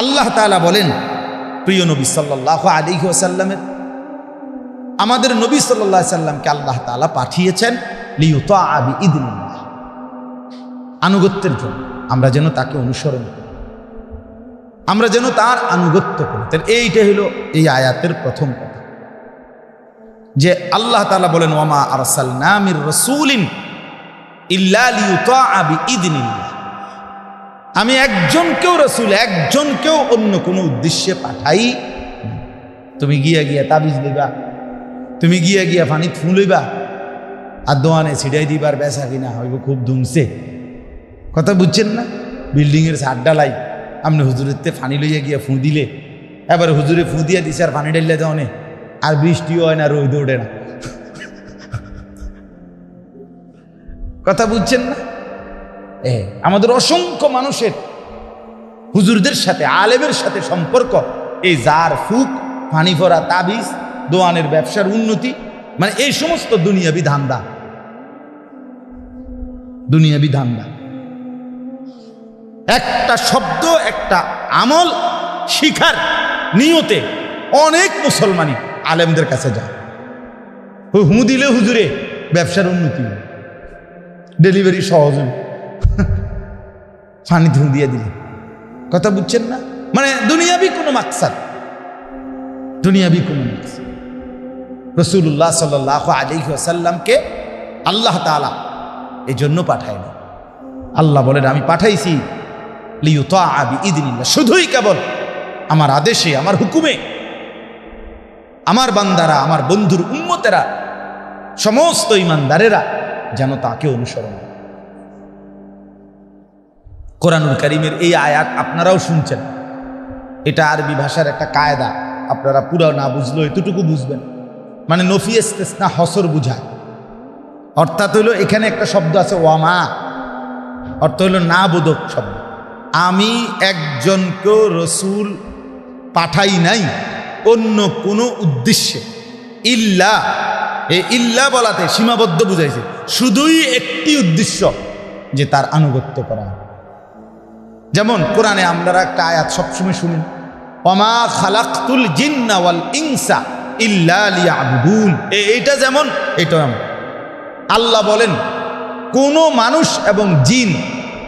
আল্লাহ তাআলা বলেন, প্রিয় নবী সাল্লাহ আলী ওসাল্লামের আমাদের নবী সাল্লাহ সাল্লামকে আল্লাহ তাআলা পাঠিয়েছেন লিউতা আবি ইদিনুল্লাহ আনুগত্যের জন্য আমরা যেন তাকে অনুসরণ করি। আমরা যেন তার আনুগত্য করি। এইটা হলো এই আয়াতের প্রথম কথা। যে আল্লাহ তাআলা বলেন ওয়ামা আরসালনা মির রাসূলিন ইল্লা লিউতাআ বিইذনিল্লাহ আমি একজনকেও রসুল, একজনকেও অন্য কোনো উদ্দেশ্যে পাঠাই তুমি গিয়া গিয়া তাবিজ দিবা তুমি গিয়া গিয়া পানি ফুলইবা আর দোয়ানে ছিড়াই দিবার বেসা কিনা হইব খুব ধুমছে কথা বুঝছেন না? বিল্ডিংয়ের ডালাই আপনি হুজুরের তে ফানি লইয়া গিয়া ফুঁ দিলে, এবার হুজুরে ফুঁ দিয়া দিছে আর পানি ডাইলে দেওয়ানে আর বৃষ্টিও হয় না রোদ ওঠে না। কথা বুঝছেন না? আমাদের অসংখ্য মানুষের হুজুরদের সাথে, আলেমের সাথে সম্পর্ক। এই জার, ফুক পানি ভরা তাবিজ, দোয়ানের ব্যবসার উন্নতি মানে এই সমস্ত দুনিয়াবি ধান্দা। দুনিয়াবি ধান্দা। একটা শব্দ, একটা আমল শিখার নিয়তে অনেক মুসলমানই আলেমদের কাছে যায়। হু- দিলে হুজুরে ব্যবসার উন্নতি। ডেলিভারি সহজ হবে। ধু দিয়ে দিলে। কথা বুঝছেন না? মানে দুনিয়াবি কোনো মাকসাদ। দুনিয়াবি কোনো মাকসাদ। রসুল্লাহ সাল্লাহ আলী সাল্লামকে আল্লাহ তালা এই জন্য পাঠায় না আল্লাহ বলেন, আমি পাঠাইছি লিউতা আবি ইদিনিল্লাহ শুধুই কেবল আমার আদেশে, আমার হুকুমে, আমার বান্দারা, আমার বন্ধুর উম্মতেরা, সমস্ত ইমানদারেরা যেন তাকে অনুসরণ করে। কোরআনুল করিমের এই আয়াত আপনারাও শুনছেন। এটা আরবি ভাষার একটা কায়দা। আপনারা পুরো না বুঝলো এতটুকু বুঝবেন। মানে নফি এস্তেসনা হসর বুঝায়। অর্থাৎ হইল এখানে একটা শব্দ আছে, ওয়ামা। অর্থ হইল না বোধক শব্দ। আমি একজনকেও রসুল পাঠাই নাই অন্য কোনো উদ্দেশ্যে। ইল্লা, এ ইল্লা বলাতে সীমাবদ্ধ বুঝাইছে। শুধুই একটি উদ্দেশ্য, যে তার আনুগত্য করা। যেমন কোরআনে আমরা একটা আয়াত সবসময় শুনি অমা খালাক্তুল জিন্না ওয়াল ইনসা ইল্লা লিয়াবুদুন এ- এইটা যেমন এটা। আল্লাহ বলেন, কোনো মানুষ এবং জিন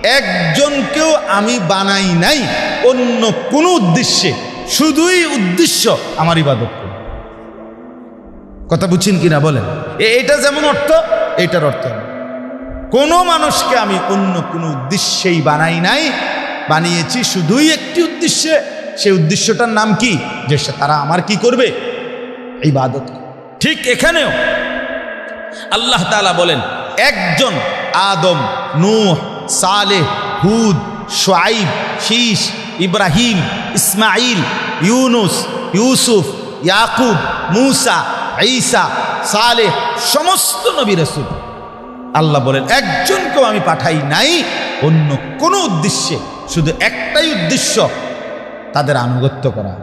একজনকেও আমি বানাই নাই, অন্য কোনো উদ্দেশ্যে, শুধুই উদ্দেশ্য আমার ইবাদত। কথা বুঝছেন কিনা বলেন এটা যেমন অর্থ, এটার অর্থ। কোনো মানুষকে আমি অন্য কোনো উদ্দেশ্যেই বানাই নাই বানিয়েছি শুধুই একটি উদ্দেশ্যে। সেই উদ্দেশ্যটার নাম কি? যে তারা আমার কি করবে? ইবাদত। ঠিক এখানেও আল্লাহ তাআলা বলেন, একজন আদম, নূহ, সালেহ, হুদ সোয়াইব শীষ ইব্রাহিম ইসমাইল ইউনুস, ইউসুফ, ইয়াকুব, মুসা, ঈসা সালে সমস্ত নবী রসুল। আল্লাহ বলেন, একজনকেও আমি পাঠাই নাই, অন্য কোনো উদ্দেশ্যে। শুধু একটাই উদ্দেশ্য, তাদের আনুগত্য করা।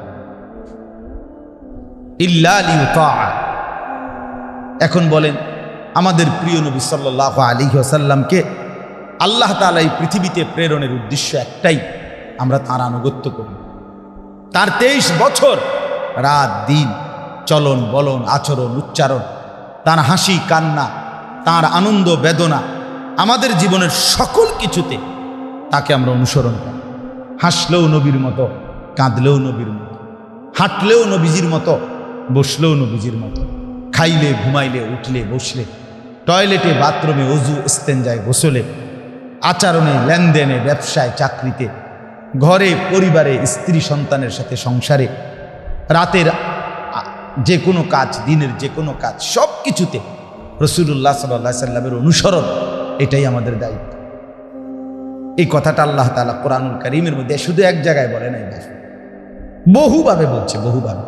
ইল্লা এখন বলেন, আমাদের প্রিয় নবী সাল্লাহ আলী আসাল্লামকে আল্লাহ তালা এই পৃথিবীতে প্রেরণের উদ্দেশ্য একটাই, আমরা তার আনুগত্য করি। তার তেইশ বছর, রাত, দিন, চলন, বলন, আচরণ, উচ্চারণ, তার হাসি, কান্না, তার আনন্দ, বেদনা, আমাদের জীবনের সকল কিছুতে তাকে আমরা অনুসরণ করি। হাসলেও নবীর মতো, কাঁদলেও নবীর মতো, হাঁটলেও নবীজির মতো, বসলেও নবীজির মতো, খাইলে, ঘুমাইলে, উঠলে, বসলে, টয়লেটে, বাথরুমে, অজু, ইস্তেঞ্জায়, গোসলে, আচরণে, লেনদেনে, ব্যবসায়, চাকরিতে, ঘরে, পরিবারে, স্ত্রী, সন্তানের সাথে সংসারে, রাতের যে কোনো কাজ, দিনের যে কোনো কাজ সব কিছুতে রসুল্লাহ সাল্লাহ সাল্লামের অনুসরণ, এটাই আমাদের দায়িত্ব। এই কথাটা আল্লাহ তালা কোরআনুল করিমের মধ্যে শুধু এক জায়গায় বলে নাই বাস বহুভাবে বলছে বহুভাবে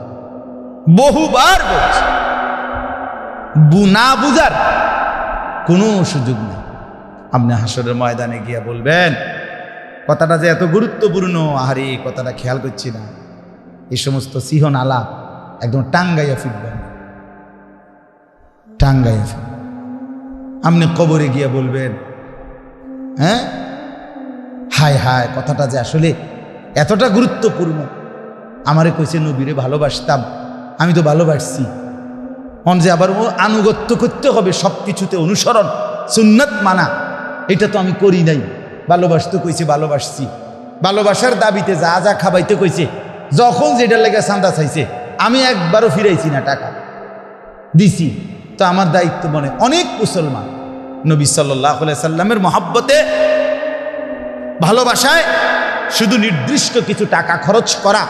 বহুবার বলছে। না বুঝার কোনো সুযোগ নেই। আপনি হাসরের ময়দানে গিয়া বলবেন, কথাটা যে এত গুরুত্বপূর্ণ, আহারে কথাটা খেয়াল করছি না। এই সমস্ত সিহন আলাপ একদম টাঙ্গাইয়া ফিরবেন টাঙ্গাইয়া ফিরবেন আপনি কবরে গিয়া বলবেন হ্যাঁ? হায় হায়, কথাটা যে আসলে এতটা গুরুত্বপূর্ণ। আমারে কইছে, নবীরে ভালোবাসতাম, আমি তো ভালোবাসছি। মন যে আবার ও আনুগত্য করতে হবে সব কিছুতে অনুসরণ, সুন্নত মানা, এটা তো আমি করি নাই। ভালোবাসতে কইছে, ভালোবাসছি। ভালোবাসার দাবিতে যা যা খাবাইতে কইছে, যখন যেটার লেগে চান্দা চাইছে, আমি একবারও ফিরাইছি না টাকা। দিছি। তো আমার দায়িত্ব মনে, অনেক মুসলমান নবী সাল্লাহ সাল্লামের মহাব্বতে ভালোবাসায় শুধু নির্দিষ্ট কিছু টাকা খরচ করা,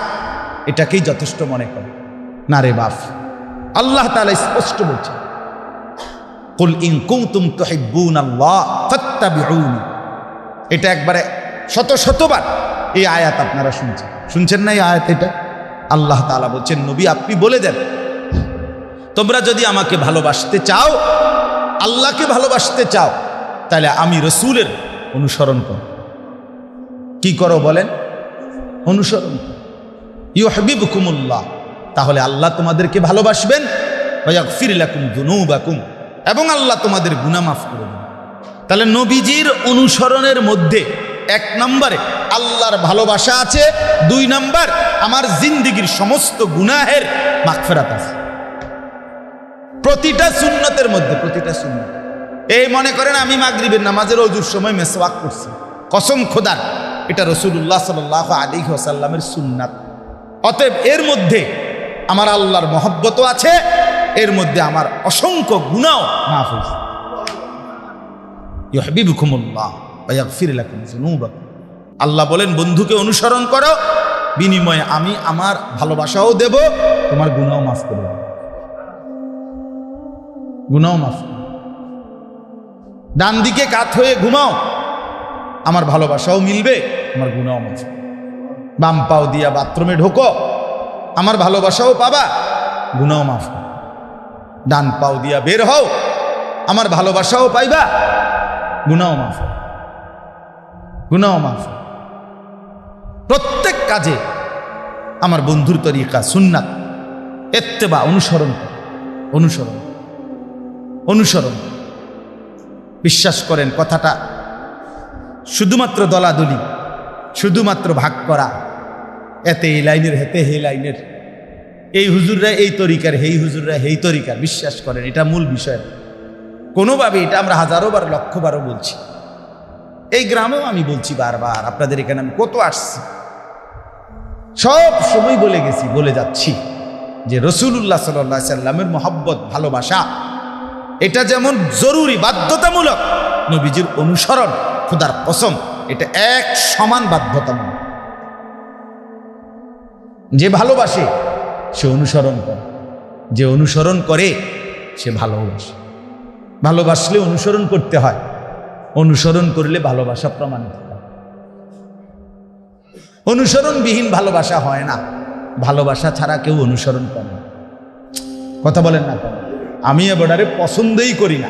এটাকেই যথেষ্ট মনে করে। না রে বাপ, আল্লাহ তাআলা স্পষ্ট বলছে কুল ইন আল্লাহ ফাত্তাবিউনি। এটা একবারে শত শতবার এই আয়াত আপনারা শুনছেন। শুনছেন না এই আয়াত এটা? আল্লাহ তাআলা বলছেন, নবী, আপনি বলে দেন, তোমরা যদি আমাকে ভালোবাসতে চাও, আল্লাহকে ভালোবাসতে চাও, তাহলে আমি রসুলের অনুসরণ করো কি করো বলেন? অনুসরণ। করো ইউহবিবকুমুল্লাহ। তাহলে আল্লাহ তোমাদেরকে ভালোবাসবেন। এবং আল্লাহ তোমাদের গুনাহ মাফ করে দেবেন। তাহলে নবীজির অনুসরণের মধ্যে এক নম্বরে আল্লাহর ভালোবাসা আছে, দুই নম্বর আমার জিন্দিগির সমস্ত গুনাহের মাগফিরাত আছে। প্রতিটা সুন্নতের মধ্যে, প্রতিটা সুন্নত। এই মনে করেন আমি মাগরিবের নামাজের অজুর সময় মেসওয়াক করছি। কসম খোদার। এটা রসুল্লাহ সাল আলী ওসাল্লামের সুন্নাত। অতএব এর মধ্যে আমার আল্লাহর মহব্বতও আছে, এর মধ্যে আমার অসংখ্য গুণাও মাফ আল্লাহ বলেন, বন্ধুকে অনুসরণ করো, বিনিময়ে আমি আমার ভালোবাসাও দেব, তোমার গুনাও মাফ করে দেব। গুনাও মাফ। ডান দিকে কাত হয়ে ঘুমাও আমার ভালোবাসাও মিলবে, আমার গুনাও মাফ হবে। বাম পাও দিয়া বাথরুমে ঢোকো, আমার ভালোবাসাও পাবা গুনাও মাফ ডান পাও দিয়া বের হও, আমার ভালোবাসাও পাইবা গুনাও মাফ। গুনাও মাফ প্রত্যেক কাজে আমার বন্ধুর তরিকা সুন্নাত, এত্তেবা অনুসরণ অনুসরণ অনুসরণ বিশ্বাস করেন কথাটা শুধুমাত্র দলাদলি, শুধুমাত্র ভাগ করা। এতে এই লাইনের, হেতে হে লাইনের। এই হুজুররা এই তরিকার, হেই হুজুররা হেই তরিকার বিশ্বাস করেন, এটা মূল বিষয়। কোনোভাবে এটা আমরা হাজারো বার, লক্ষ বারও বলছি। এই গ্রামেও আমি বলছি বারবার, আপনাদের এখানে আমি কত আসছি। সব সময় বলে গেছি, বলে যাচ্ছি যে রসুল্লাহ সাল্লাহ সাল্লামের মহব্বত, ভালোবাসা, এটা যেমন জরুরি, বাধ্যতামূলক, নবীজির অনুসরণ খুদার কসম, এটা এক সমান বাধ্যতামূলক যে ভালোবাসে, সে অনুসরণ করে। যে অনুসরণ করে, সে ভালোবাসে। ভালোবাসলে অনুসরণ করতে হয়, অনুসরণ করলে ভালোবাসা প্রমাণিত হয়। অনুসরণবিহীন ভালোবাসা হয় না, ভালোবাসা ছাড়া কেউ অনুসরণ করে কথা বলেন না? আমি এবারে পছন্দই করি না।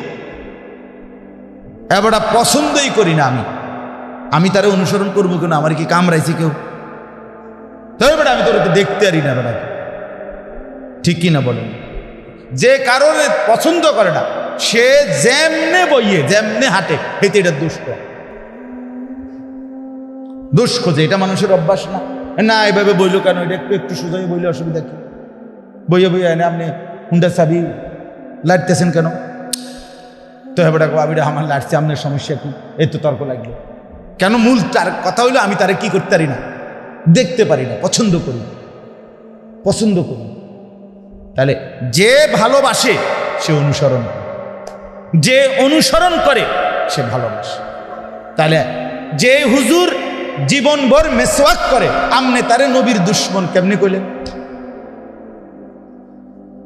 এবারটা পছন্দই করি না আমি। আমি তারে অনুসরণ করব কেন? আমার কি কামড়াইছি কেউ? তবে বেটা আমি তোর দেখতে পারি না বেটাকে ঠিক কি না বলেন? যে কারণে পছন্দ করে না, সে যেমনে বইয়ে, যেমনে হাঁটে হেতে এটা দুষ্ট দোষ খোঁজে, এটা মানুষের অভ্যাস না। না, এভাবে বইলো কেন? এটা একটু একটু সোজাই বইলে অসুবিধা কি? বইয়ে বইয়ে এনে আপনি হুন্ডা চাবি লাড়তেছেন কেন? তো আবিটা আমার লাড়ছে আপনার সমস্যা কি? এই তো তর্ক লাগবে কেন মূল তার কথা হইল, আমি তারে কি করতে পারি না? দেখতে পারি না, পছন্দ করি পছন্দ করি তাহলে যে ভালোবাসে, সে অনুসরণ যে অনুসরণ করে, সে ভালোবাসে। তাহলে যে হুজুর জীবনভর মেসওয়াক করে, আমনে তারে নবীর দুশ্মন কেমনি কইলেন?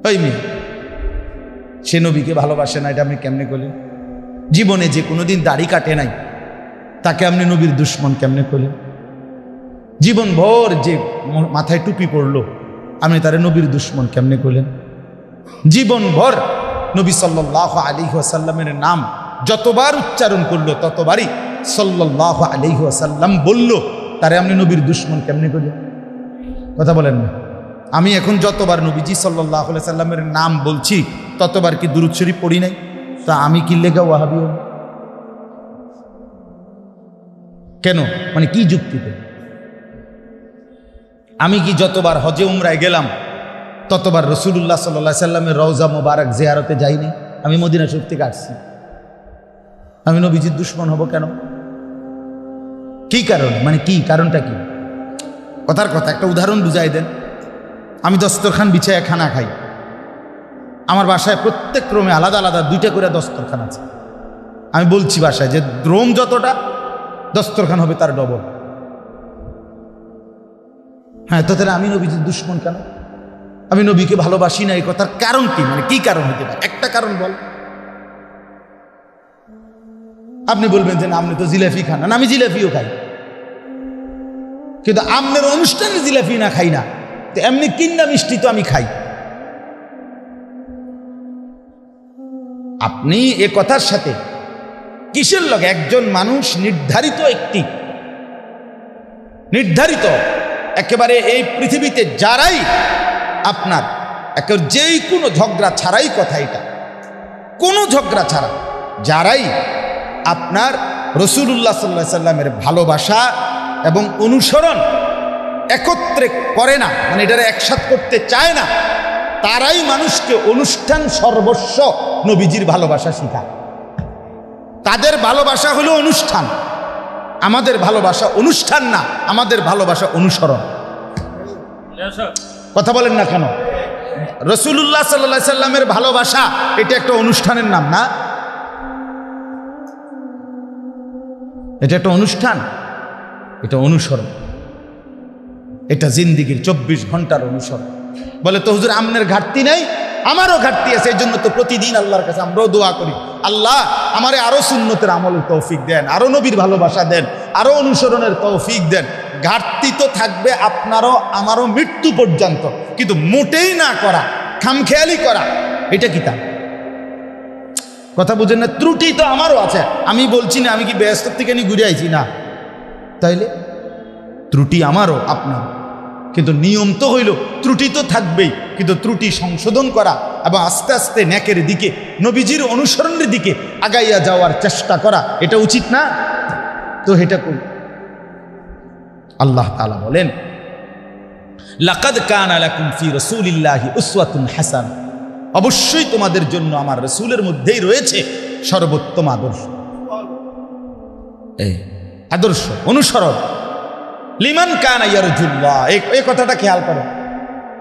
ওই মেয়ে। সে নবীকে ভালোবাসে না, এটা আপনি কেমনে করলেন জীবনে যে কোনোদিন দাড়ি কাটে নাই, তাকে আপনি নবীর দুশ্মন কেমনে করলেন জীবন ভর যে মাথায় টুপি পড়ল আপনি তারে নবীর দুশ্মন কেমনে করলেন জীবন ভর নবী সাল্লাহ আলী আসাল্লামের নাম যতবার উচ্চারণ করল, ততবারই সাল্লাহ আলী আসাল্লাম বলল, তারে আপনি নবীর দুশ্মন কেমনে করলেন কথা বলেন না। আমি এখন যতবার নবীজি সাল্লাহ সাল্লামের নাম বলছি ততবার কি দুরুদ শরীফ পড়ি নাই? তা আমি কি লেগা ওয়াহাবি হব? কেন? মানে কি যুক্তিতে? আমি কি যতবার হজে উমরায় গেলাম, ততবার রসুল্লাহ সাল্লাহ সাল্লামের রওজা মোবারক জিয়ারতে যাইনি আমি মদিনা শরীফ থেকে আসছি। আমি নবীজির দুশ্মন হব কেন? কি কারণ? মানে কি? কারণটা কি? কথার কথা, একটা উদাহরণ বুঝাই দেন। আমি দস্তরখান বিছায় খানা খাই। আমার বাসায় প্রত্যেক ক্রমে আলাদা আলাদা দুইটা করে দস্তরখান আছে। আমি বলছি বাসায় যে রোম যতটা, দস্তরখান হবে তার ডবল। হ্যাঁ তো তাহলে আমি নবীজির দুশ্মন কেন? আমি নবীকে ভালোবাসি না এই কথার কারণ কি? মানে কি কারণ হতে পারে? একটা কারণ বল। আপনি বলবেন যে না, আপনি তো জিলাফি খান না, আমি জিলাফিও খাই। কিন্তু আপনার অনুষ্ঠানে জিলাফি না খাই না। তো এমনি কিন্না মিষ্টি তো আমি খাই। আপনি এ কথার সাথে কিসের লগে? একজন মানুষ নির্ধারিত একটি। নির্ধারিত। একেবারে এই পৃথিবীতে যারাই আপনার একেবারে যেই কোনো ঝগড়া ছাড়াই কথা এটা। কোনো ঝগড়া ছাড়া। যারাই আপনার রসুল্লাহ সাল্লাহ সাল্লামের ভালোবাসা এবং অনুসরণ একত্রে করে না মানে এটারে একসাথ করতে চায় না তারাই মানুষকে অনুষ্ঠান সর্বস্ব নবীজির ভালোবাসা শেখায়। তাদের ভালোবাসা হলো অনুষ্ঠান। আমাদের ভালোবাসা অনুষ্ঠান না, আমাদের ভালোবাসা অনুসরণ। কথা বলেন না কেন? রসুল্লাহ সাল্লা সাল্লামের ভালোবাসা, এটা একটা অনুষ্ঠানের নাম না? এটা একটা অনুষ্ঠান, এটা অনুসরণ। এটা জিন্দিগির চব্বিশ ঘণ্টার অনুসরণ। বলে, তো হুজুর, আমনের ঘাটতি নেই? আমারও ঘাটতি আছে, এই জন্য তো প্রতিদিন আল্লাহর কাছে আমরাও দোয়া করি। আল্লাহ আমারে আরও সুন্নতের আমলের তৌফিক দেন, আরও নবীর ভালোবাসা দেন, আরও অনুসরণের তৌফিক দেন। ঘাটতি তো থাকবে আপনারও, আমারও মৃত্যু পর্যন্ত। কিন্তু মোটেই না করা, খামখেয়ালি করা, এটা কি তা? কথা বুঝেন না, ত্রুটি তো আমারও আছে। আমি বলছি না, আমি কি ব্যস্ত থেকে নিয়ে ঘুরে আইছি? না। তাইলে? ত্রুটি আমারও আপনার কিন্তু নিয়ম তো হইল ত্রুটি তো থাকবেই। কিন্তু ত্রুটি সংশোধন করা এবং আস্তে আস্তে ন্যাকের দিকে নবীজির অনুসরণের দিকে আগাইয়া যাওয়ার চেষ্টা করা এটা উচিত না? তো এটা করি আল্লাহ তালা বলেন লাকাদ কান আলাকুম ফি রসুলিল্লাহি উসওয়াতুন হাসান। অবশ্যই তোমাদের জন্য আমার রসুলের মধ্যেই রয়েছে সর্বোত্তম আদর্শ। এই। আদর্শ অনুসরণ। লিমান কান ইয়ারজুল্লাহ। এই কথাটা খেয়াল করো।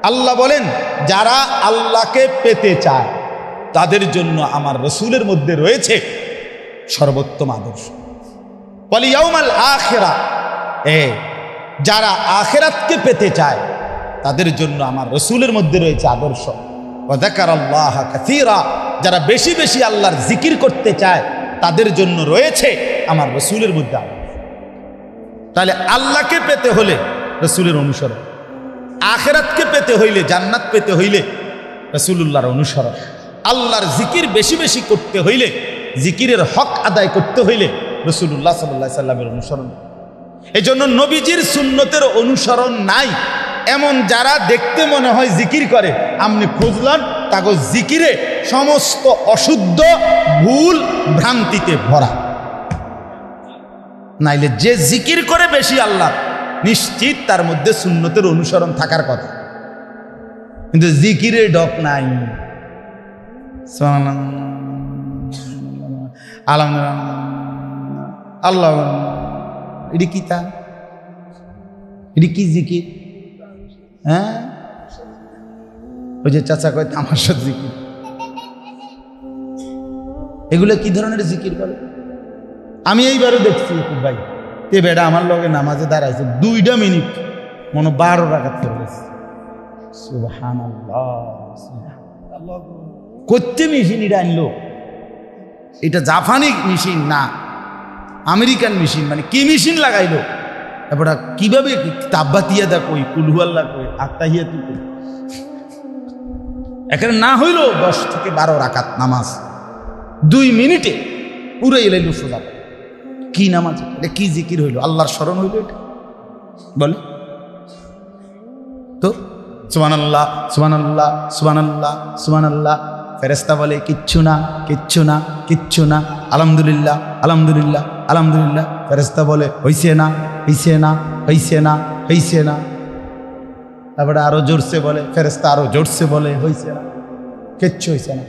আল্লাহ বলেন, যারা আল্লাহকে পেতে চায়, তাদের জন্য আমার রসুলের মধ্যে রয়েছে সর্বোত্তম আদর্শ। পলিয়াউমাল আখেরা। এ, যারা আখেরাতকে পেতে চায়, তাদের জন্য আমার রসুলের মধ্যে রয়েছে আদর্শ। ওয়াদাকার আল্লাহ কাসীরা। যারা বেশি বেশি আল্লাহর জিকির করতে চায়, তাদের জন্য রয়েছে আমার রসুলের মধ্যে তাহলে আল্লাহকে পেতে হলে রসুলের অনুসরণ। আখেরাতকে পেতে হইলে, জান্নাত পেতে হইলে রসুল্লাহর অনুসরণ। আল্লাহর জিকির বেশি বেশি করতে হইলে, জিকিরের হক আদায় করতে হইলে রসুল্লাহ সাল্লাহ সাল্লামের অনুসরণ। এই জন্য নবীজির সুন্নতের অনুসরণ নাই। এমন যারা দেখতে মনে হয় জিকির করে আপনি খুঁজলেন তাকে জিকিরে সমস্ত অশুদ্ধ ভুল ভ্রান্তিতে ভরা। নাইলে যে জিকির করে বেশি আল্লাহ, নিশ্চিত তার মধ্যে সুন্নতের অনুসরণ থাকার কথা। কিন্তু জিকিরে ডক নাই। আল্লাহ এটি কি তা? এটি কি জিকির? হ্যাঁ? ওই যে চাচা কয় সাথে জিকির। এগুলো কি ধরনের জিকির বলে? আমি এইবারও দেখছি ভাই। তে বেটা আমার লগে নামাজে দাঁড়াইছে দুইটা মিনিট। মনে বারো রাখাত করে গেছে। করতে মেশিন এটা আনলো? এটা জাপানি মেশিন না। আমেরিকান মেশিন মানে কি মেশিন লাগাইলো? এবার কীভাবে তাব্বাতিয়া দা কই, কুলহুয়াল্লা কই আত্মাহিয়া তুই কই? এখানে না হইল দশ থেকে বারো রাকাত নামাজ। দুই মিনিটে পুরো এলাইল সোজা। কি নামাজ? এটা কি জিকির হইল? আল্লাহর স্মরণ হইল এটা? বলে। তো সুমান আল্লাহ সুমান আল্লাহ সুমান আল্লাহ সুমান আল্লাহ ফেরেস্তা বলে, কিচ্ছু না কিচ্ছু না কিচ্ছু না। আলহামদুলিল্লাহ আলহামদুলিল্লাহ আলহামদুলিল্লাহ। ফেরেস্তা বলে, হইছে না হইছে না হইছে না হইছে না। তারপরে আরও জোরসে বলে ফেরেস্তা আরও জোরসে বলে, হইছে না, কিচ্ছু হইছে না।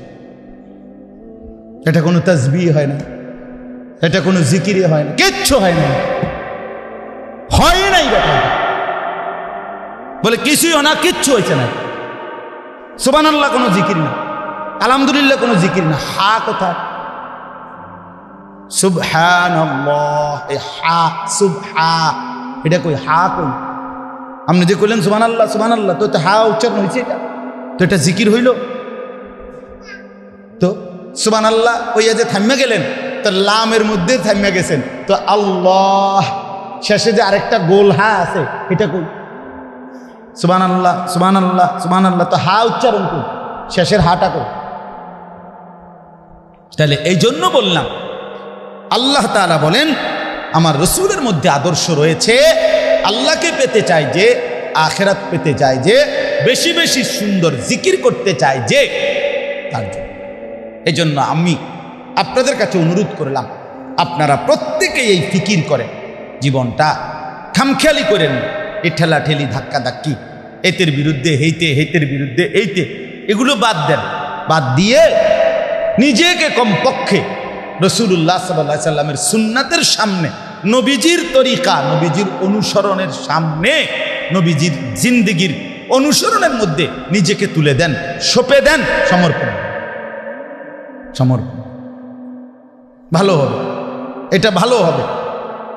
এটা কোনো তাজবি হয় না এটা কোনো জিকিরি হয় না। কিচ্ছু হয় না। হয় নাই ব্যাপার। বলে, কিছুই না, কিচ্ছু হয়েছে না। সুবান আল্লাহ কোনো জিকির না। আলহামদুলিল্লাহ, কোনো জিকির না। হা কোথায় সুবহান হা, সুবহা। এটা কই, হা কই আপনি যে কইলেন সুবান আল্লাহ সুবান আল্লাহ তো হা উচ্চারণ হয়েছে এটা? তো এটা জিকির হইল? তো সুবান আল্লাহ ওই যে থামিয়া গেলেন। তো লামের মধ্যে থামিয়া গেছেন। তো আল্লাহ, শেষে যে আরেকটা গোল হা আছে, এটা কই? সুবান আল্লাহ সুবান আল্লাহ সুবান আল্লাহ তো হা উচ্চারণ কই? শেষের হাটা কই? তাহলে এই জন্য বললাম, আল্লাহ তালা বলেন, আমার রসুলের মধ্যে আদর্শ রয়েছে, আল্লাহকে পেতে চায় যে, আখেরাত পেতে চায় যে, বেশি বেশি সুন্দর জিকির করতে চায় যে, তার জন্য। এই জন্য আমি আপনাদের কাছে অনুরোধ করলাম, আপনারা প্রত্যেকেই এই ফিকির করেন। জীবনটা খামখেয়ালি করেন। এ ঠেলা ঠেলি ধাক্কা ধাক্কি এতের বিরুদ্ধে, হেইতে হেতের বিরুদ্ধে, এইতে, এগুলো বাদ দেন। বাদ দিয়ে নিজেকে কমপক্ষে রসুল্লাহ সাল্লাহ সাল্লামের সুন্নাতের সামনে, নবীজির তরিকা, নবীজির অনুসরণের সামনে, নবীজির জিন্দিগির অনুসরণের মধ্যে নিজেকে তুলে দেন, সঁপে দেন, সমর্পণ। সমর্পণ। ভালো হবে। এটা ভালো হবে।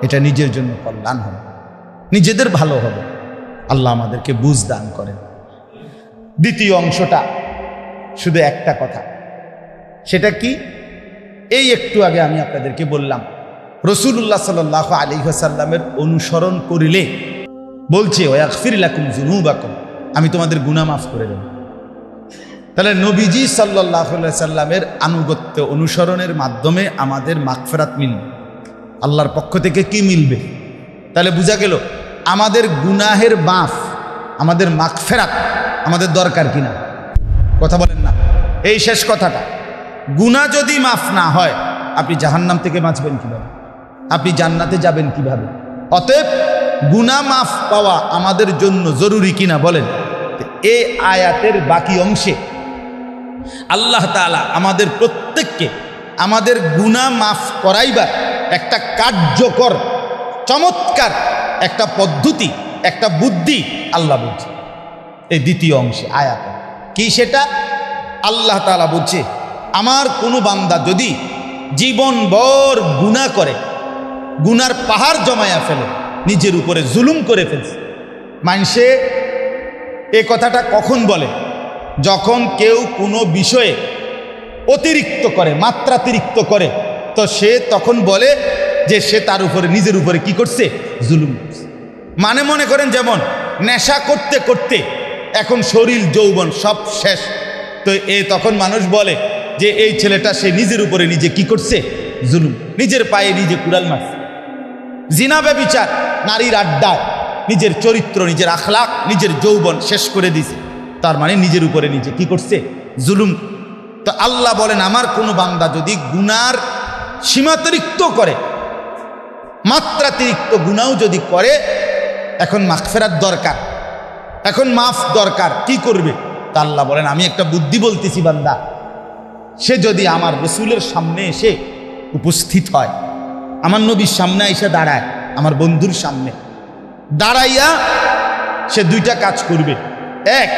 এটা নিজের জন্য কল্যাণ হবে। নিজেদের ভালো হবে। আল্লাহ আমাদেরকে বুঝ দান করেন। দ্বিতীয় অংশটা শুধু একটা কথা। সেটা কি? এই একটু আগে আমি আপনাদেরকে বললাম রসুল্লাহ সাল আলী সাল্লামের অনুসরণ করিলে বলছে ওয়াকফিরাকুম জুনুবাকুম আমি তোমাদের গুনাহ মাফ করে দেব। তাহলে নবীজি সাল্লাহ সাল্লামের আনুগত্য অনুসরণের মাধ্যমে আমাদের মাগফেরাত মিলবে আল্লাহর পক্ষ থেকে কি মিলবে? তাহলে বোঝা গেল, আমাদের গুনাহের মাফ, আমাদের মাগফেরাত আমাদের দরকার কিনা? কথা বলেন না। এই শেষ কথাটা। গুণা যদি মাফ না হয়, আপনি জাহান্নাম থেকে বাঁচবেন কীভাবে? আপনি জান্নাতে যাবেন কীভাবে? অতএব গুণা মাফ পাওয়া আমাদের জন্য জরুরি কিনা বলেন? এই আয়াতের বাকি অংশে আল্লাহ তালা আমাদের প্রত্যেককে আমাদের গুণা মাফ করাইবার একটা কার্যকর, চমৎকার একটা পদ্ধতি, একটা বুদ্ধি আল্লাহ বলছে। এই দ্বিতীয় অংশে, আয়াত। কি সেটা? আল্লাহ তালা বলছে, আমার কোনো বান্দা যদি জীবনভর গুণা করে, গুনার পাহাড় জমায়া ফেলে, নিজের উপরে জুলুম করে ফেলছে মানুষে এ কথাটা কখন বলে? যখন কেউ কোনো বিষয়ে অতিরিক্ত করে, মাত্রাতিরিক্ত করে, তো সে তখন বলে যে সে তার উপরে, নিজের উপরে কি করছে? জুলুম মানে মনে করেন যেমন নেশা করতে করতে এখন শরীর, যৌবন সব শেষ। তো এ তখন মানুষ বলে যে এই ছেলেটা সে নিজের উপরে নিজে কি করছে? জুলুম। নিজের পায়ে নিজে কুড়াল মারছে। জিনাবে বিচার নারীর আড্ডায় নিজের চরিত্র, নিজের আখলাক নিজের যৌবন শেষ করে দিছে তার মানে নিজের উপরে নিজে। কি করছে? জুলুম। তো আল্লাহ বলেন, আমার কোনো বান্দা যদি গুনার সীমাতিরিক্ত করে, মাত্রাতিরিক্ত গুণাও যদি করে, এখন মাগফেরাত দরকার। এখন মাফ দরকার। কি করবে? তা আল্লাহ বলেন, আমি একটা বুদ্ধি বলতেছি বান্দা, সে যদি আমার রসুলের সামনে এসে উপস্থিত হয়, আমার নবীর সামনে এসে দাঁড়ায়, আমার বন্ধুর সামনে, দাঁড়াইয়া সে দুইটা কাজ করবে। এক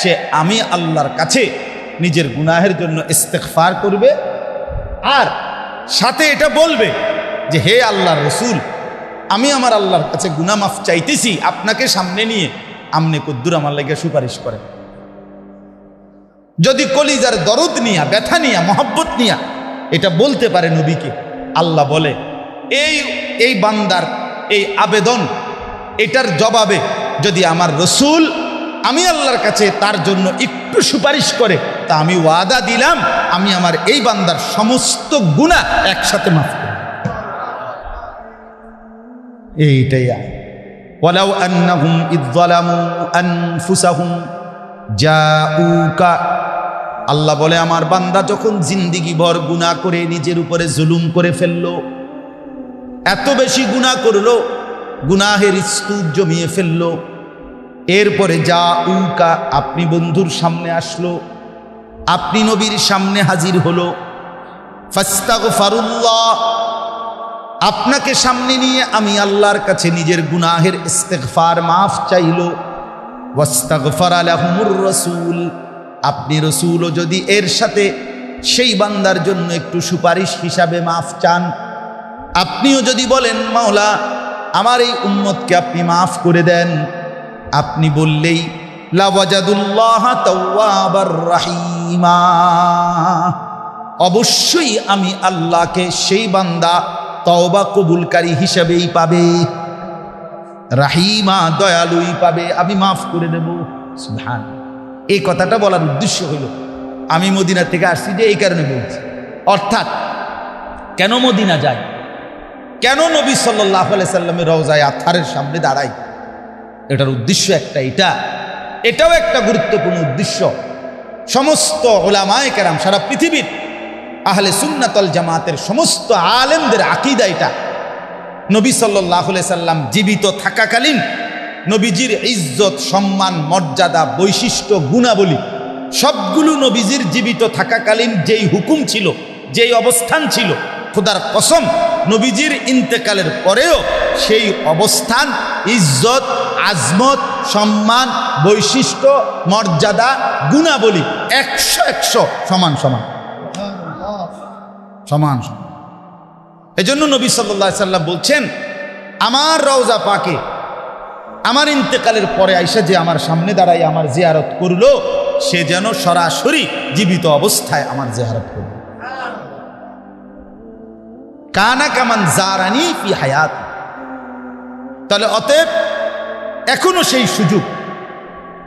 সে আমি আল্লাহর কাছে নিজের গুনাহের জন্য ইস্তেকফার করবে আর সাথে এটা বলবে যে, হে আল্লাহর রসুল, আমি আমার আল্লাহর কাছে গুনা মাফ চাইতেছি, আপনাকে সামনে নিয়ে আমনে কদ্দুর আমার লাগে সুপারিশ করে যদি কলিজার দরদ নিয়া, ব্যথা নিয়া, মহব্বত নিয়া এটা বলতে পারে নবীকে, আল্লাহ বলে, এই এই বান্দার এই আবেদন, এটার জবাবে যদি আমার রসুল আমি আল্লাহর কাছে তার জন্য একটু সুপারিশ করে, তা আমি ওয়াদা দিলাম, আমি আমার এই বান্দার সমস্ত গুণা একসাথে মাফ করব। এইটাই আল্লাহ বলে, আমার বান্দা যখন জিন্দিগি ভর গুণা করে নিজের উপরে জুলুম করে ফেলল, এত বেশি গুণা করল, গুনাহের স্তূপ জমিয়ে ফেলল এরপরে যা উকা আপনি বন্ধুর সামনে আসলো, আপনি নবীর সামনে হাজির হলো। ফাস্তাগ ফারুল্লাহ আপনাকে সামনে নিয়ে আমি আল্লাহর কাছে নিজের গুনাহের ইস্তেগফার মাফ চাইল। ওয়াস্তাগফার আলাহুমুর রসুল, আপনি রসুলও যদি এর সাথে সেই বান্দার জন্য একটু সুপারিশ হিসাবে মাফ চান, আপনিও যদি বলেন, মাওলা, আমার এই উম্মতকে আপনি মাফ করে দেন। আপনি বললেই রাহিমা। অবশ্যই আমি আল্লাহকে সেই বান্দা তওবা কবুলকারী হিসেবেই পাবে। রাহিমা দয়ালুই পাবে, আমি মাফ করে দেব। সুবহান। এই কথাটা বলার উদ্দেশ্য হইল আমি মদিনা থেকে আসছি যে এই কারণে বলছি। অর্থাৎ, কেন মদিনা যায়? কেন নবী সাল্লাহ সাল্লামের রওজায় আথারের সামনে দাঁড়াই এটার উদ্দেশ্য একটা এটা। এটাও একটা গুরুত্বপূর্ণ উদ্দেশ্য। সমস্ত ওলামায় কেরাম, সারা পৃথিবীর আহলে সুন্নাতল জামাতের সমস্ত আলেমদের আকিদা এটা। নবী সাল্লাহ সাল্লাম জীবিত থাকাকালীন নবীজির ইজ্জত, সম্মান, মর্যাদা, বৈশিষ্ট্য, গুণাবলী সবগুলো নবীজির জীবিত থাকাকালীন যেই হুকুম ছিল, যেই অবস্থান ছিল, খোদার কসম নবীজির ইন্তেকালের পরেও সেই অবস্থান, ইজ্জত, আজমত, সম্মান, বৈশিষ্ট্য, মর্যাদা, গুণাবলী একশো একশো সমান সমান। সমান সমান। এজন্য নবী সাল্লাহ সাল্লাম বলছেন, আমার রওজা পাকে, আমার ইন্তেকালের পরে আইসা যে আমার সামনে দাঁড়াই আমার জিয়ারত করল, সে যেন সরাসরি জীবিত অবস্থায় আমার জেহারত করল। কানা কামান জারানি ফি হায়াত। তাহলে অতএব এখনও সেই সুযোগ,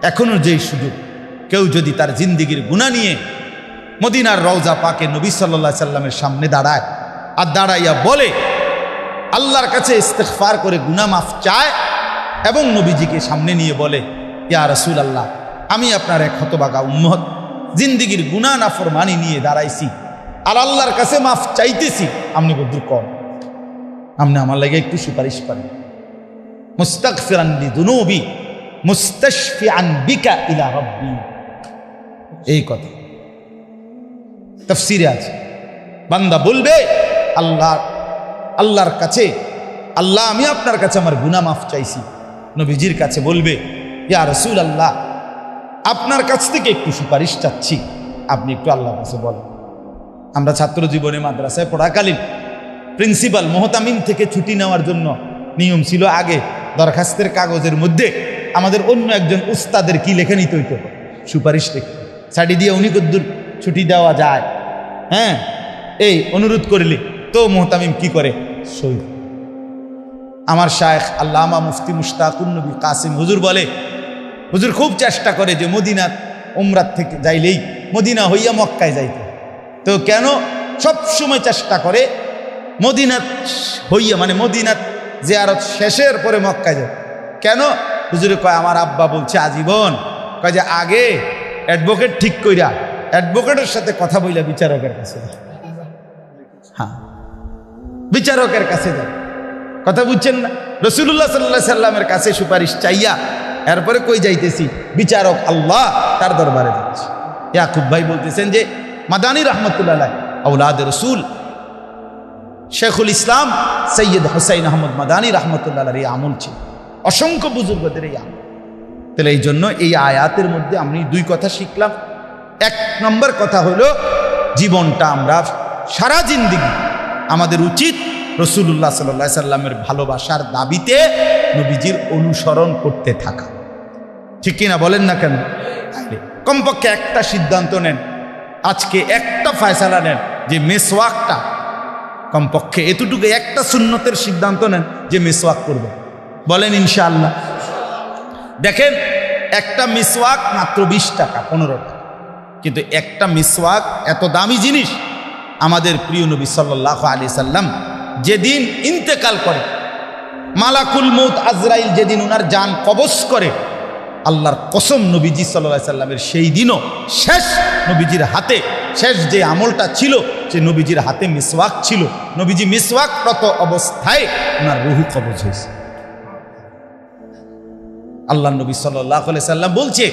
এখনও যেই সুযোগ। কেউ যদি তার জিন্দিগির গুণা নিয়ে মদিনার রওজা পাকে নবী সাল্লা সাল্লামের সামনে দাঁড়ায় আর দাঁড়াইয়া বলে, আল্লাহর কাছে ইস্তেকফার করে গুনা মাফ চায় এবং নবীজিকে সামনে নিয়ে বলে, ইয়া রসুল আল্লাহ আমি আপনার এক হতবাগা উম্মত, জিন্দিগির গুনা নাফরমানি নিয়ে দাঁড়াইছি। আর আল্লাহর কাছে মাফ চাইতেছি। আপনি বদ্দুর কম। আপনি আমার লাগে একটু সুপারিশ করেন। মুস্তাক ফিরান্দি দুনবি মুস্তাশফি ইলা রব্বি। এই কথা। তফসিরে আছে। বান্দা বলবে, আল্লাহ, আল্লাহর কাছে, আল্লাহ, আমি আপনার কাছে আমার গুনা মাফ চাইছি। নবীজির কাছে বলবে, ইয়া রসুল আল্লাহ আপনার কাছ থেকে একটু সুপারিশ চাচ্ছি। আপনি একটু আল্লাহর কাছে বলেন। আমরা ছাত্র জীবনে মাদ্রাসায় পড়াকালীন প্রিন্সিপাল মোহতামিন থেকে ছুটি নেওয়ার জন্য নিয়ম ছিল আগে দরখাস্তের কাগজের মধ্যে আমাদের অন্য একজন উস্তাদের কি লেখে নিতে হইতো? সুপারিশ লিখতে সাডি দিয়ে উনি কদ্দুর ছুটি দেওয়া যায়। হ্যাঁ? এই, অনুরোধ করলে। তো মোহতামিম কি করে? সই। আমার শায়েখ আল্লামা মুফতি মুশতাকুন নবী কাসিম হুজুর বলে, হুজুর খুব চেষ্টা করে যে মদিনার উমরাত থেকে যাইলেই, মদিনা হইয়া মক্কায় যাইতে। তো কেন সব সময় চেষ্টা করে মদিনাত হইয়া মানে মদিনাত জিয়ারত শেষের পরে মক্কায় যায়। কেন? হুজুরে কয়, আমার আব্বা বলছে আজীবন। কয় যে, আগে অ্যাডভোকেট ঠিক কইরা অ্যাডভোকেটের সাথে কথা বইলা বিচারকের কাছে হ্যাঁ বিচারকের কাছে যায় কথা বুঝছেন না? রসুল্লাহ সাল্লাহ সাল্লামের কাছে সুপারিশ চাইয়া এরপরে কই যাইতেছি? বিচারক আল্লাহ তার দরবারে যাচ্ছে। ইয়াকুব ভাই বলতেছেন যে মাদানী রহমতুল্লাহ আউলাদ রসুল। শেখুল ইসলাম সৈয়দ হোসাইন আহমদ মাদানী রহমতুল্লাহ এই আমল ছিল। অসংখ্য বুজুর্গদের এই আমল। তাহলে এই জন্য এই আয়াতের মধ্যে আমি দুই কথা শিখলাম। এক নম্বর কথা হলো, জীবনটা আমরা সারা জিন্দিগি আমাদের উচিত রসুল্লাহ সাল্লা সাল্লামের ভালোবাসার দাবিতে নবীজির অনুসরণ করতে থাকা। ঠিক কিনা বলেন না কেন? কমপক্ষে একটা সিদ্ধান্ত নেন। আজকে একটা ফয়সালা নেন যে মেসওয়াকটা কমপক্ষে এতটুকু একটা সুন্নতের সিদ্ধান্ত নেন যে মেসওয়াক করবে। বলেন ইনশাআল্লাহ। দেখেন, একটা মিসওয়াক মাত্র বিশ টাকা, পনেরো টাকা। কিন্তু একটা মিসওয়াক এত দামি জিনিস আমাদের প্রিয় নবী সাল্লাহ আলি সাল্লাম যেদিন ইন্তেকাল করে, মালাকুল মৌত আজরাইল যেদিন ওনার যান কবস করে আল্লাহর কসম নবীজি সাল্লা সাল্লামের সেই দিনও শেষ নবীজির হাতে, শেষ যে আমলটা ছিল সে নবীজির হাতে মিসওয়াক ছিল। নবীজি মিসওয়াক প্রত অবস্থায় ওনার রুহু কবজ হয়েছে। আল্লাহ নবী সাল্লাহ সাল্লাম বলছে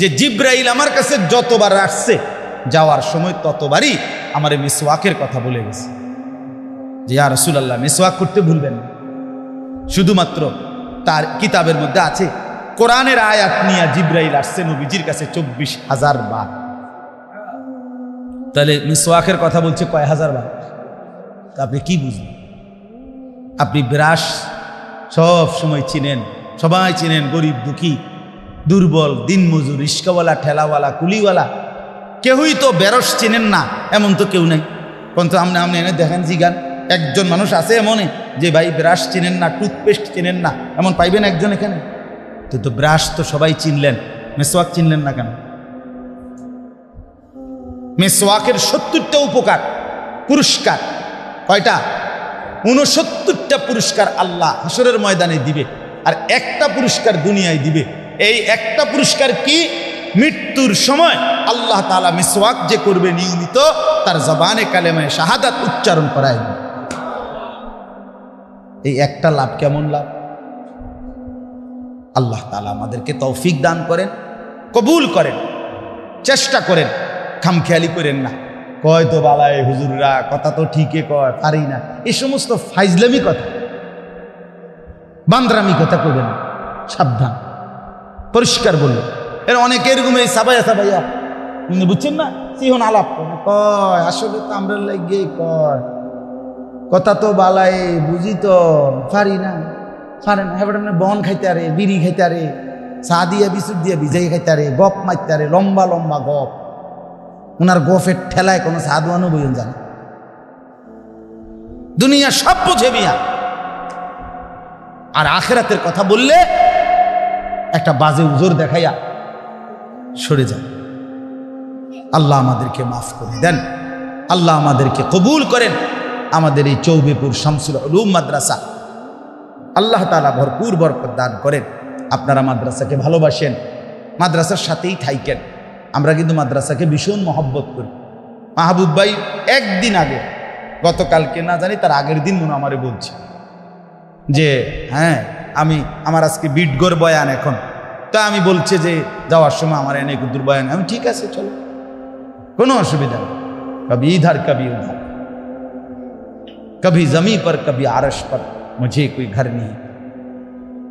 যে, জিব্রাইল আমার কাছে যতবার আসছে, যাওয়ার সময় ততবারই আমার মিসওয়াকের কথা বলে গেছে। যে আর রসুলাল্লাহ, মিসওয়াক করতে ভুলবেন শুধুমাত্র তার কিতাবের মধ্যে আছে কোরআনের আয়াত নিয়ে জিব্রাইল আসছে নবীজির কাছে চব্বিশ হাজার বার। তাহলে মিসওয়াকের কথা বলছে কয় হাজার বার? তা আপনি কি বুঝলেন? আপনি ব্রাশ সব সময় চিনেন, সবাই চিনেন, গরিব, দুঃখী, দুর্বল দিনমজুর রিস্কাওয়ালা, ঠেলাওয়ালা, কুলিওয়ালা। কেউই তো বেরস চিনেন না, এমন তো কেউ নেই। কিন্তু আপনি আপনি এনে দেখেন জিগান একজন মানুষ আছে এমনই যে, ভাই, ব্রাশ চিনেন না, টুথপেস্ট চিনেন না। এমন পাইবেন একজন এখানে? তো তো ব্রাশ তো সবাই চিনলেন। মেসোয়াক চিনলেন না কেন? মেসোয়াকের সত্তরটা উপকার, পুরস্কার। কয়টা? উনসত্তরটা পুরস্কার আল্লাহ হাসরের ময়দানে দিবে আর একটা পুরস্কার দুনিয়ায় দিবে। এই একটা পুরস্কার কি? মৃত্যুর সময় আল্লাহ তালা মিসওয়াক যে করবে নিয়মিত, তার জবানে কালেমায় শাহাদাত উচ্চারণ করায় এই একটা লাভ কেমন লাভ? আল্লাহ তালা আমাদেরকে তৌফিক দান করেন, কবুল করেন, চেষ্টা করেন, খামখেয়ালি করেন না। কয় তো বালায় হুজুররা, কথা তো ঠিকই কয়, পারি না। এ সমস্ত ফাইজলামি কথা, বান্দ্রামি কথা কইবেন না। সাবধান। পরিষ্কার বলল। এর অনেকে এরকম এই সাবাইয়া সাবাইয়া আপনি বুঝছেন না? সিহন আলাপ কয়, আসলে তো আমরা লাগে কয়। কথা তো বালায়, বুঝি তো, পারি না। পারে না, এবার বন খাইতে আরে, বিড়ি খাইতে আরে, চা দিয়া, বিস্কুট দিয়া ভিজাই খাইতে আরে গপ মারতে আরে, লম্বা লম্বা গপ। ওনার গফের ঠেলায় কোনো সাধুয়ানো বইন জানে। দুনিয়া সব বোঝে মিয়া। আর আখেরাতের কথা বললে একটা বাজে উজোর দেখাইয়া সরে যায়। আল্লাহ আমাদেরকে মাফ করে দেন। আল্লাহ আমাদেরকে কবুল করেন। আমাদের এই চৌবেপুর শামসুল উলুম মাদ্রাসা আল্লাহ তালা ভরপুর বরকত দান করেন। আপনারা মাদ্রাসাকে ভালোবাসেন, মাদ্রাসার সাথেই থাইকেন আমরা কিন্তু মাদ্রাসাকে ভীষণ মহব্বত করি। মাহবুব ভাই একদিন আগে, গতকালকে না জানি তার আগের দিন মনে আমারে বলছে যে হ্যাঁ আমি, আমার আজকে বিটগর বয়ান এখন। তা আমি বলছে যে, যাওয়ার সময় আমার এনে কুদ্দুর বয়ান। আমি, ঠিক আছে, চলো। কোনো অসুবিধা নেই। কবি ইধার, কবি উধার। কবি জমি পর, কবি আরস পর। মুঝে কুই ঘর নেই।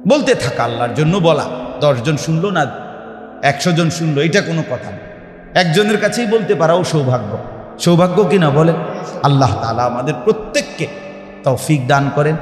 বলতে থাকা আল্লাহর জন্য বলা। দশজন শুনলো না একশো জন শুনলো, এটা কোনো কথা না। একজনের কাছেই বলতে পারাও সৌভাগ্য। সৌভাগ্য কিনা বলে আল্লাহ তালা আমাদের প্রত্যেককে তৌফিক দান করেন।